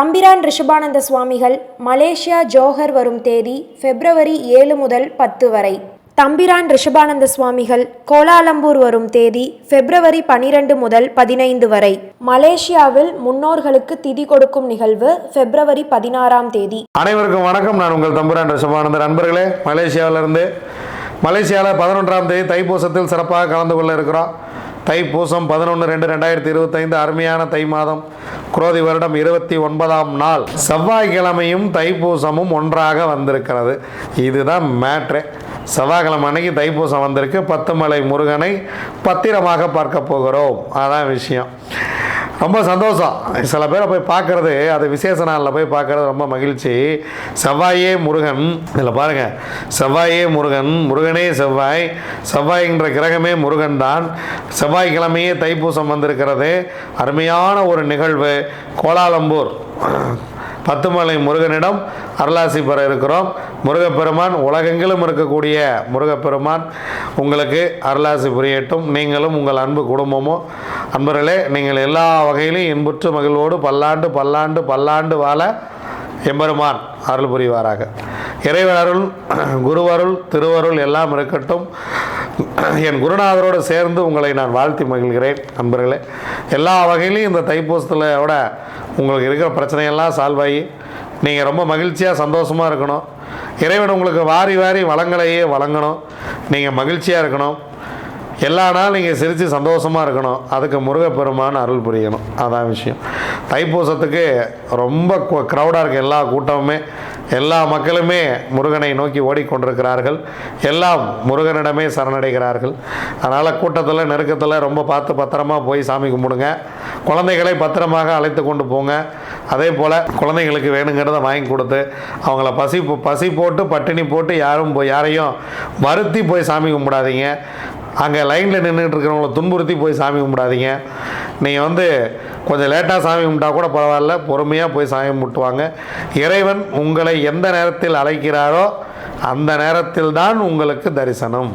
தம்பிரான் ரிஷபானந்த சுவாமிகள் Malaysia Johor வரும் தேதி பிப்ரவரி ஏழு முதல் பத்து வரை. தம்பிரான் ரிஷபானந்த சுவாமிகள் கோலாலம்பூர் வரும் தேதி பிப்ரவரி பனிரெண்டு முதல் பதினைந்து வரை. மலேசியாவில் முன்னோர்களுக்கு திதி கொடுக்கும் நிகழ்வு பிப்ரவரி பதினாறாம் தேதி. அனைவருக்கும் வணக்கம். நான் உங்கள் தம்புரான் ரிஷபானந்த. நண்பர்களே மலேசியாவிலிருந்து மலேசியாவில் பதினொன்றாம் தேதி தைப்பூசத்தில் சிறப்பாக கலந்து கொள்ள இருக்கிறோம். தைப்பூசம் பதினொன்று ரெண்டு ரெண்டாயிரத்தி இருபத்தைந்து அருமையான தை மாதம். குரோதி வருடம் இருபத்தி ஒன்பதாம் நாள். செவ்வாய்க்கிழமையும் தைப்பூசமும் ஒன்றாக வந்திருக்கிறது. இதுதான் மேட்ரு. செவ்வாய்க்கிழமை அன்னைக்கு தைப்பூசம் வந்திருக்கு. பத்துமலை முருகனை பத்திரமாக பார்க்க போகிறோம். அதான் விஷயம். ரொம்ப சந்தோஷம். சில பேரை போய் பார்க்குறது அது விசேஷ நாளில் போய் பார்க்குறது ரொம்ப மகிழ்ச்சி. செவ்வாயே முருகன் இதில் பாருங்கள் செவ்வாயே முருகன் முருகனே செவ்வாய். செவ்வாய்ங்கிற கிரகமே முருகன் தான். செவ்வாய்க்கிழமையே தைப்பூசம் வந்திருக்கிறது. அருமையான ஒரு நிகழ்வு. கோலாலம்பூர் பத்துமலை முருகனிடம் அருளாசி பெற இருக்கிறோம். முருகப்பெருமான் உலகெங்கிலும் இருக்கக்கூடிய முருகப்பெருமான் உங்களுக்கு அருளாசி புரியட்டும். நீங்களும் உங்கள் அன்பு குடும்பமும் அன்பர்களே நீங்கள் எல்லா வகையிலும் இன்புற்று மகிழ்வோடு பல்லாண்டு பல்லாண்டு பல்லாண்டு வாழ எம்பெருமான் அருள் புரிவாராக. இறைவனருள் குருவருள் திருவருள் எல்லாம் இருக்கட்டும். என் குருநாதரோடு சேர்ந்து உங்களை நான் வாழ்த்தி மகிழ்கிறேன். நண்பர்களே எல்லா வகையிலையும் இந்த தைப்பூசத்தில் விட உங்களுக்கு இருக்கிற பிரச்சனையெல்லாம் சால்வ் ஆகி நீங்கள் ரொம்ப மகிழ்ச்சியாக சந்தோஷமாக இருக்கணும். இறைவன் உங்களுக்கு வாரி வாரி வளங்களையே வழங்கணும். நீங்கள் மகிழ்ச்சியாக இருக்கணும். எல்லா நாளும் நீங்கள் சிரித்து சந்தோஷமாக இருக்கணும். அதுக்கு முருகப்பெருமான் அருள் புரியணும். அதான் விஷயம். தைப்பூசத்துக்கு ரொம்ப க்ரௌடாக இருக்குது எல்லா கூட்டமுமே எல்லா மக்களுமே முருகனை நோக்கி ஓடிக்கொண்டிருக்கிறார்கள். எல்லாம் முருகனிடமே சரணடைகிறார்கள். அதனால் கூட்டத்தில் நெருக்கத்தில் ரொம்ப பார்த்து பத்திரமா போய் சாமி கும்பிடுங்க. குழந்தைகளை பத்திரமாக அழைத்து கொண்டு போங்க. அதே போல் குழந்தைங்களுக்கு வேணுங்கிறத வாங்கி கொடுத்து அவங்கள பசி பசி போட்டு பட்டினி போட்டு யாரும் போய் யாரையும் வருத்தி போய் சாமி கும்பிடாதீங்க. அங்கே லைனில் நின்றுட்டு இருக்கிறவங்கள துன்புறுத்தி போய் சாமி கும்பிடாதீங்க. நீங்கள் வந்து கொஞ்சம் லேட்டாக சாமி கும்பிட்டா கூட பரவாயில்ல பொறுமையாக போய் சாமி கும்பிட்டுவாங்க. இறைவன் உங்களை எந்த நேரத்தில் அழைக்கிறாரோ அந்த நேரத்தில் தான் உங்களுக்கு தரிசனம்.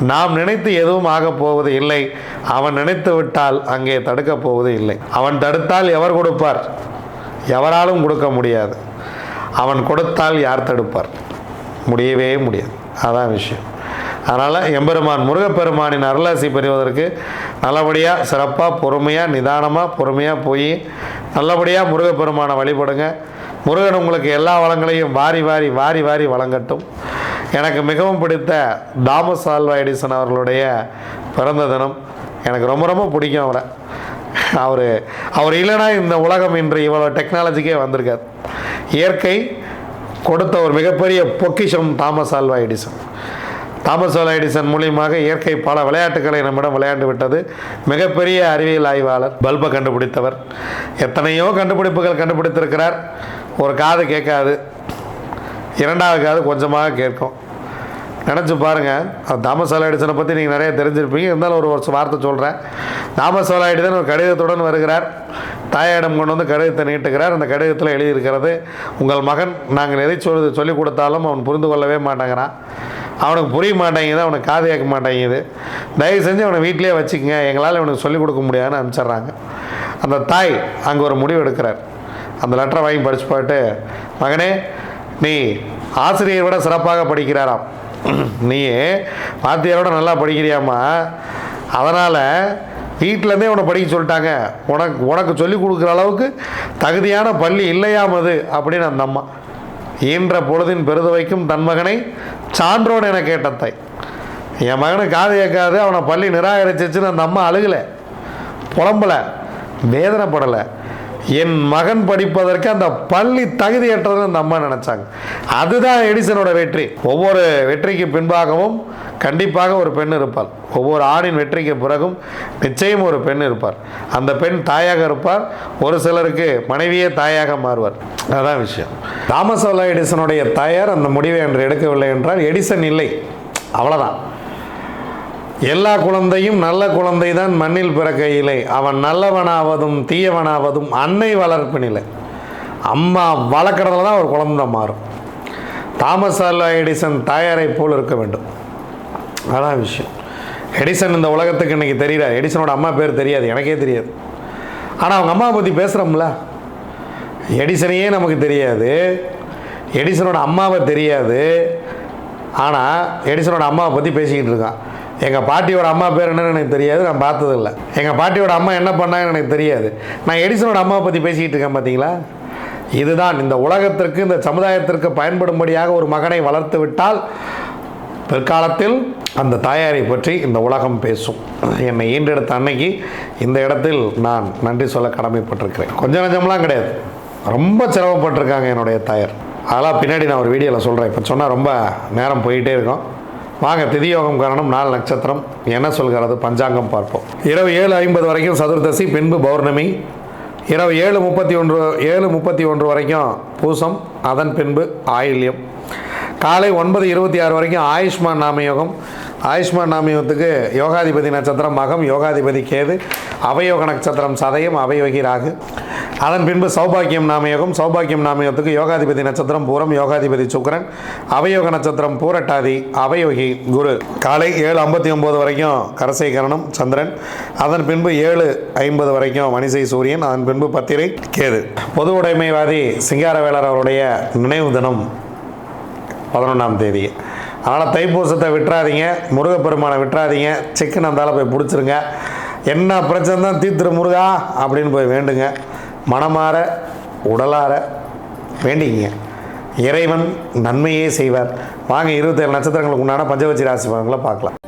நாம் நினைத்து எதுவும் ஆகப் போவது இல்லை. அவன் நினைத்து விட்டால் அங்கே தடுக்கப் போவது இல்லை. அவன் தடுத்தால் எவர் கொடுப்பார்? எவராலும் கொடுக்க முடியாது. அவன் கொடுத்தால் யார் தடுப்பார்? முடியவே முடியாது. அதான் விஷயம். அதனால் எம்பெருமான் முருகப்பெருமானின் அருளாசி பெறுவதற்கு நல்லபடியாக சிறப்பாக பொறுமையாக நிதானமாக பொறுமையாக போய் நல்லபடியாக முருகப்பெருமானை வழிபடுங்க. முருகன் உங்களுக்கு எல்லா வளங்களையும் வாரி வாரி வாரி வாரி வழங்கட்டும். எனக்கு மிகவும் பிடித்த தாமஸ் ஆல்வா எடிசன் அவர்களுடைய பிறந்த தினம். எனக்கு ரொம்ப ரொம்ப பிடிக்கும் அவரை. அவர் அவர் இல்லைனா இந்த உலகம் இன்று இவ்வளோ டெக்னாலஜிக்கே வந்திருக்காது இயற்கை கொடுத்த ஒரு மிகப்பெரிய பொக்கிஷம் Thomas Alva Edison. Thomas Edison மூலியமாக இயற்கை பல விளையாட்டுகளை நம்மிடம் விளையாண்டு விட்டது. மிகப்பெரிய அறிவியல் ஆய்வாளர் பல்பை கண்டுபிடித்தவர். எத்தனையோ கண்டுபிடிப்புகள் கண்டுபிடித்திருக்கிறார். ஒரு காது கேட்காது. இரண்டாவது காது கொஞ்சமாக கேட்கும். நினச்சி பாருங்கள் தாமஸ் ஆல்வா எடிசனை பற்றி நீங்கள் நிறைய தெரிஞ்சிருப்பீங்க. இருந்தாலும் ஒரு வருஷம் வார்த்தை சொல்கிறேன் தாமஸ் ஆல்வா எடிசன் ஒரு கடிதத்துடன் வருகிறார். தாயாரிடம் கொண்டு வந்து கடிதத்தை நீட்டுகிறார். அந்த கடிதத்தில் எழுதியிருக்கிறது உங்கள் மகன் நாங்கள் எதை சொல்லி சொல்லிக் கொடுத்தாலும் அவன் புரிந்து கொள்ளவே மாட்டேங்கிறான். அவனுக்கு புரிய மாட்டேங்குது அவனுக்கு காது கேட்க மாட்டேங்குது. தயவு செஞ்சு அவனை வீட்டிலேயே வச்சுக்கங்க எங்களால் இவனுக்கு சொல்லிக் கொடுக்க முடியாதுன்னு அனுப்பிச்சிட்றாங்க. அந்த தாய் அங்கே ஒரு முடிவு எடுக்கிறார். அந்த லெட்டரை வாங்கி படிச்சு போயிட்டு மகனே நீ ஆசிரியரை விட சிறப்பாக படிக்கிறாராம். நீ வாத்தியாரோட நல்லா படிக்கிறியாம்மா. அதனால் வீட்டிலேருந்தே உன்னை படிக்க சொல்லிட்டாங்க. உனக்கு உனக்கு சொல்லிக் கொடுக்குற அளவுக்கு தகுதியான பள்ளி இல்லையாம் அது அப்படின்னு அந்த அம்மா. ஈன்ற பொழுதின் பெருது வைக்கும் தன் மகனை சான்றோன் என கேட்ட தாய். என் மகனை காது கேட்காது அவனை பள்ளி நிராகரிச்சிச்சுன்னு அந்த அம்மா அழுகலை. புலம்பலை வேதனைப்படலை. என் மகன் படிப்பதற்கு அந்த பள்ளி தகுதியற்றதுன்னு அந்த அம்மா நினச்சாங்க. அதுதான் எடிசனோட வெற்றி. ஒவ்வொரு வெற்றிக்கு பின்பாகவும் கண்டிப்பாக ஒரு பெண் இருப்பார் ஒவ்வொரு ஆணின் வெற்றிக்கு பிறகும் நிச்சயம் ஒரு பெண் இருப்பார் அந்த பெண் தாயாக இருப்பார் ஒரு சிலருக்கு மனைவியே தாயாக மாறுவார் அதான் விஷயம். தாமஸ் எடிசனுடைய தாயார் அந்த முடிவை என்று எடுக்கவில்லை என்றால் எடிசன் இல்லை. அவ்வளோதான் எல்லா குழந்தையும் நல்ல குழந்தை தான் மண்ணில் பிறக்கையிலே. அவன் நல்லவனாவதும் தீயவனாவதும் அன்னை வளர்ப்பினிலை. அம்மா வளர்க்குறதுல தான் ஒரு குழந்தை மாறும். தாமஸ் ஆல்வா எடிசன் தாயாரை போல் இருக்க வேண்டும். அதான் விஷயம். எடிசன் இந்த உலகத்துக்கு இன்றைக்கி தெரிகிறார். எடிசனோட அம்மா பேர் தெரியாது எனக்கே தெரியாது. ஆனால் அவங்க அம்மாவை பற்றி பேசுகிறோம்ல எடிசனையே நமக்கு தெரியாது. எடிசனோட அம்மாவை தெரியாது. ஆனால் எடிசனோட அம்மாவை பற்றி பேசிக்கிட்டு இருக்கான். எங்கள் பாட்டியோட அம்மா பேர் என்னன்னு எனக்கு தெரியாது நான் பார்த்ததில்ல. எங்கள் பாட்டியோட அம்மா என்ன பண்ணாங்கன்னு எனக்கு தெரியாது. நான் எடிசனோட அம்மாவை பற்றி பேசிக்கிட்டு இருக்கேன் பார்த்தீங்களா இதுதான் இந்த உலகத்திற்கு இந்த சமுதாயத்திற்கு பயன்படும்படியாக ஒரு மகனை வளர்த்து விட்டால் பிற்காலத்தில் அந்த தாயாரை பற்றி இந்த உலகம் பேசும். என்னை ஈண்டெடுத்த அன்னைக்கு இந்த இடத்தில் நான் நன்றி சொல்ல கடமைப்பட்டிருக்கிறேன். கொஞ்சம் நஞ்சம்லாம் கிடையாது. ரொம்ப சிரமப்பட்டிருக்காங்க என்னுடைய தாயார். அதெல்லாம் பின்னாடி நான் ஒரு வீடியோவில் சொல்கிறேன் இப்போ சொன்னால் ரொம்ப நேரம் போயிட்டே இருக்கும். வாங்க திதியோகம் காரணம் நாலு நட்சத்திரம். என்ன சொல்கிறது? பஞ்சாங்கம் பார்ப்போம். இரவு ஏழு ஐம்பது வரைக்கும் சதுர்தசி பின்பு பௌர்ணமி. இரவு ஏழு முப்பத்தி ஒன்று ஏழு முப்பத்தி ஒன்று வரைக்கும் பூசம் அதன் பின்பு ஆயில்யம். காலை ஒன்பது இருபத்தி ஆறு வரைக்கும் ஆயுஷ்மான் நாமயோகம். ஆயுஷ்மான் நாமயோகத்துக்கு யோகாதிபதி நட்சத்திரம் மகம் யோகாதிபதி கேது அவயோக நட்சத்திரம் சதயம் அவயோகி ராகு. அதன் பின்பு சௌபாக்கியம் நாமயோகம் சௌபாக்கியம் நாமயோகத்துக்கு யோகாதிபதி நட்சத்திரம் பூரம் யோகாதிபதி சுக்கரன் அவயோக நட்சத்திரம் பூரட்டாதி அவயோகி குரு. காலை ஏழு ஐம்பத்தி ஒம்பது வரைக்கும் கரசை கரணம் சந்திரன். அதன் பின்பு ஏழு ஐம்பது வரைக்கும் மணிசை சூரியன் அதன் பின்பு பத்திரை கேது. பொது உடைமைவாதி சிங்காரவேலர் அவருடைய நினைவு தினம் பதினொன்றாம் தேதி. அதனால் தைப்பூசத்தை விட்டுறாதீங்க முருகப்பெருமானை விட்டுறாதீங்க சிக்கன் அந்தால போய் பிடிச்சிருங்க. என்ன பிரச்சனை தான் தீர்த்துரு முருகா அப்படின்னு போய் வேண்டுங்க. மனமாற உடலார வேண்டிங்க. இறைவன் நன்மையே செய்வார். வாங்க இருபத்தேழு நட்சத்திரங்களுக்கு உண்டான பஞ்சவச்சி ராசி பலன்களை பார்க்கலாம்.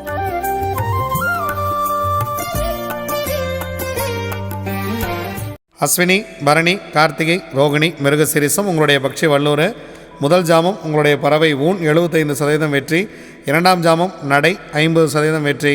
அஸ்வினி பரணி கார்த்திகை ரோகிணி மிருகசிரிசம் உங்களுடைய பக்ஷி வல்லூர். முதல் ஜாமம் உங்களுடைய பறவை ஊன் எழுபத்தைந்து சதவீதம் வெற்றி. இரண்டாம் ஜாமம் நடை ஐம்பது சதவீதம் வெற்றி.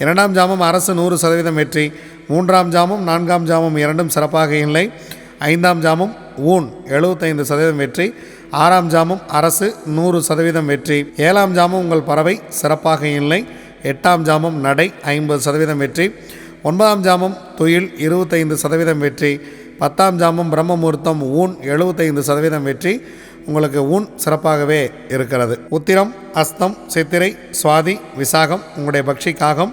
இரண்டாம் ஜாமம் அரசு நூறு சதவீதம் வெற்றி மூன்றாம் ஜாமம் நான்காம் ஜாமம் இரண்டும் சிறப்பாக இல்லை. ஐந்தாம் ஜாமம் ஊன் எழுபத்தைந்து சதவீதம் வெற்றி ஆறாம் ஜாமம் அரசு நூறு சதவீதம் வெற்றி. ஏழாம் ஜாமம் உங்கள் பறவை சிறப்பாக இல்லை. எட்டாம் ஜாமம் நடை ஐம்பது சதவீதம் வெற்றி. ஒன்பதாம் ஜாமம் தொழில் இருபத்தைந்து சதவீதம் வெற்றி. பத்தாம் ஜாமம் பிரம்மமுகூர்த்தம் ஊன் எழுபத்தைந்து சதவீதம் வெற்றி. உங்களுக்கு ஊன் சிறப்பாகவே இருக்கிறது. உத்திரம் அஸ்தம் சித்திரை சுவாதி விசாகம் உங்களுடைய பக்ஷி காகம்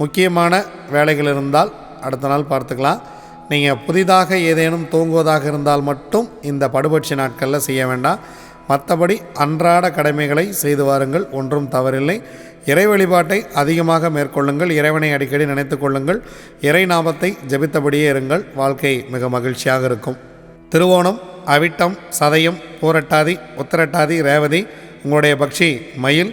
முக்கியமான வேலைகள் இருந்தால் அடுத்த நாள் பார்த்துக்கலாம். நீங்கள் புதிதாக ஏதேனும் தூங்குவதாக இருந்தால் மட்டும் இந்த படுபட்சி நாட்களில் செய்ய வேண்டாம். மற்றபடி அன்றாட கடமைகளை செய்து வாருங்கள் ஒன்றும் தவறில்லை. இறை வழிபாட்டை அதிகமாக மேற்கொள்ளுங்கள் இறைவனை அடிக்கடி நினைத்து கொள்ளுங்கள் இறை நாமத்தை ஜெபித்தபடியே இருங்கள் வாழ்க்கை மிக மகிழ்ச்சியாக இருக்கும். திருவோணம் அவிட்டம் சதயம் பூரட்டாதி உத்தரட்டாதி ரேவதி உங்களுடைய பக்ஷி மயில்